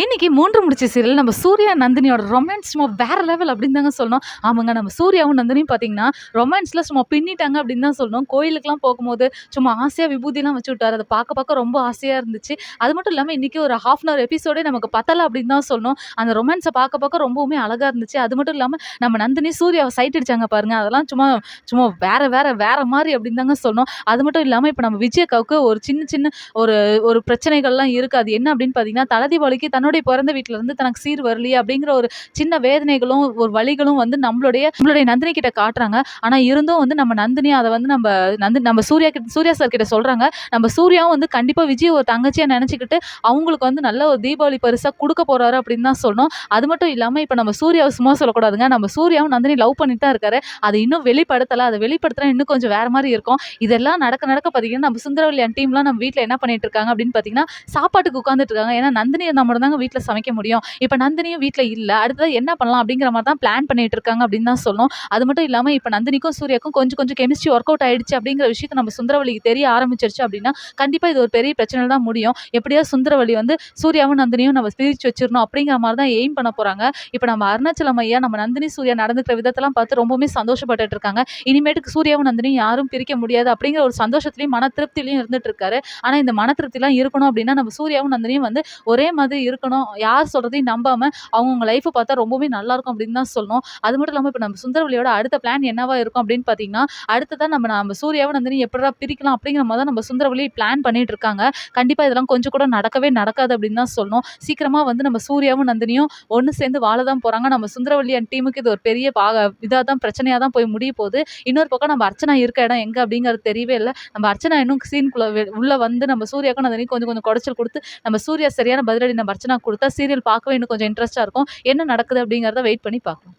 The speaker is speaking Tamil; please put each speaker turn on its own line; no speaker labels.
இன்னைக்கு மூன்று முடிச்ச சீரியல் நம்ம சூர்யா நந்தினியோட ரொமான்ஸ் சும்மா வேற லெவல் அப்படின்னு தாங்க சொல்லணும். ஆமாங்க நம்ம சூர்யாவும் நந்தினியும் பார்த்தீங்கன்னா ரொமான்ஸில் சும்மா பின்னிட்டாங்க அப்படின்னு தான் சொல்லணும். கோயிலுக்குலாம் போகும்போது சும்மா ஆசையாக விபூதிலாம் வச்சு விட்டார். அதை பார்க்க பார்க்க ரொம்ப ஆசையாக இருந்துச்சு. அது மட்டும் இல்லாமல் இன்றைக்கி ஒரு ஹாஃப் அன் அவர் எபிசோடே நமக்கு பத்தலை அப்படின்னு தான் சொல்லணும். அந்த ரொமான்ஸை பார்க்க பார்க்க ரொம்பவுமே அழகாக இருந்துச்சு. அது மட்டும் இல்லாமல் நம்ம நந்தினி சூர்யாவை சைட் அடிச்சாங்க பாருங்கள் அதெல்லாம் சும்மா சும்மா வேற வேற வேற மாதிரி அப்படின்னு தாங்க சொல்லணும். அது மட்டும் இல்லாமல் இப்போ நம்ம விஜயக்காவுக்கு ஒரு சின்ன சின்ன ஒரு ஒரு பிரச்சனைகள்லாம் இருக்குது அது என்ன அப்படின்னு பார்த்தீங்கன்னா தலதீபாவளிக்கு தன்னுடைய பிறந்த வீட்டில இருந்து தனக்கு சீர் வரலையே அப்படிங்கிற ஒரு சின்ன வேதனைகளும் ஒரு வலிகளும் வந்து நம்மளுடைய நம்மளுடைய நந்தினி கிட்ட காட்டுறாங்க. ஆனால் இருந்தும் வந்து நம்ம நந்தினி அதை வந்து நம்ம நந்து நம்ம சூர்யா கிட்ட சூர்யா சார் கிட்ட சொல்கிறாங்க நம்ம சூர்யாவும் வந்து கண்டிப்பாக விஜய் ஒரு தங்கச்சியாக நினச்சிக்கிட்டு அவங்களுக்கு வந்து நல்ல ஒரு தீபாவளி பரிசாக கொடுக்க போகிறாரு அப்படின்னு தான் சொல்லணும். அது மட்டும் இல்லாமல் இப்போ நம்ம சூர்யாவை சும்மா சொல்லக்கூடாதுங்க. நம்ம சூர்யாவும் நந்தினி லவ் பண்ணிட்டு தான் இருக்காரு. அதை இன்னும் வெளிப்படுத்தலை அதை வெளிப்படுத்தினா இன்னும் கொஞ்சம் வேற மாதிரி இருக்கும். இதெல்லாம் நடக்க நடக்க பார்த்தீங்கன்னா நம்ம சுந்தரவல்லியன் டீம்லாம் நம்ம வீட்டில் என்ன பண்ணிட்டு இருக்காங்க அப்படின்னு பார்த்தீங்கன்னா சாப்பாட்டுக்கு உட்காந்துட்டு இருக்காங்க. ஏன்னா நந்தினி நம்ம தாங்க வீட்டில் சமைக்க முடியும். இப்போ நந்தினியும் வீட்டில் இல்லை. அடுத்தது என்ன பண்ணலாம் அப்படிங்கிற மாதிரி தான் பிளான் பண்ணிட்டு இருக்காங்க அப்படின்னு தான் சொல்லணும். அது மட்டும் இல்லாமல் இப்போ நந்தினிக்கும் சூர்யாக்கும் கொஞ்சம் கொஞ்சம் கெமிஸ்ட்ரி ஒர்க் அவுட் ஆயிடுச்சு அப்படிங்கிற விஷயத்தை நம்ம சுந்தரவழிக்கு தெரிய ஆரம்பிச்சிருச்சு அப்படின்னா கண்டிப்பாக இது ஒரு பெரிய பிரச்சனை தான் முடியும். எப்படியா சுந்தரவழி வந்து சூர்யாவும் நந்தினியும் நம்ம பிரித்து வச்சிடணும் அப்படிங்கிற மாதிரி தான் எய்ம் பண்ண போகிறாங்க இப்போ நம்ம அருணாச்சலம் ஐயா நம்ம நந்தினி சூர்யா நடந்துக்கிற விதத்தெல்லாம் பார்த்து ரொம்பவுமே சந்தோஷப்பட்டு இருக்காங்க. இனிமேட்டுக்கு சூர்யாவும் நந்தினியும் யாரும் பிரிக்க முடியாது அப்படிங்கிற ஒரு சந்தோஷத்துலையும் மன திருப்திலையும் இருந்துட்டு இருக்காரு. ஆனால் இந்த மன திருப்திலாம் இருக்கணும் அப்படின்னா நம்ம சூர்யாவும் நந்தினியும் வந்து ஒரே மாதிரி இருக்கணும் யார் சொல்கிறதையும் நம்பாமல் அவங்கவுங்க லைஃப்பை பார்த்தா ரொம்பவே நல்லாயிருக்கும் அப்படின்னு தான் சொல்லணும். அது மட்டும் இல்லாமல் இப்போ நம்ம சுந்தரவழியோட அடுத்த பிளான் என்னவா இருக்கும் அப்படின்னு பார்த்தீங்கன்னா அடுத்ததான் நம்ம நம்ம சூர்யாவும் நந்தினி எப்படா பிரிக்கலாம் அப்படிங்கிற மாதிரி தான் நம்ம சுந்தரவழி பிளான் பண்ணிட்டு இருக்காங்க. கண்டிப்பாக இதெல்லாம் கொஞ்சம் கூட நடக்கவே நடக்காது அப்படின்னு தான் சொல்லணும். சீக்கிரமாக வந்து நம்ம சூர்யாவும் நந்தினியும் ஒன்று சேர்ந்து வாழ தான் போகிறாங்க நம்ம சுந்தரவள்ளி அண்ட் டீமுக்கு இது ஒரு பெரிய பாக இதாக தான் பிரச்சனையாக தான் போய் முடிய போகுது. இன்னொரு பக்கம் நம்ம அர்ச்சனா இருக்க இடம் எங்கே அப்படிங்கிறது தெரியவே இல்லை. நம்ம அர்ச்சனா இன்னும் சீனுக்குள்ளே உள்ளே வந்து நம்ம சூர்யாவுக்கும் நந்தினி கொஞ்சம் கொஞ்சம் குடைச்சல் கொடுத்து நம்ம சூர்யா சரியான பதிலடி நம்ம அர்ச்சனா கொடுத்தா சீரியல் பார்க்கவே இன்னும் கொஞ்சம் இன்ட்ரெஸ்ட்டாக இருக்கும். என்ன நடக்குது அப்படிங்கிறத வெயிட் பண்ணி பார்க்கலாம்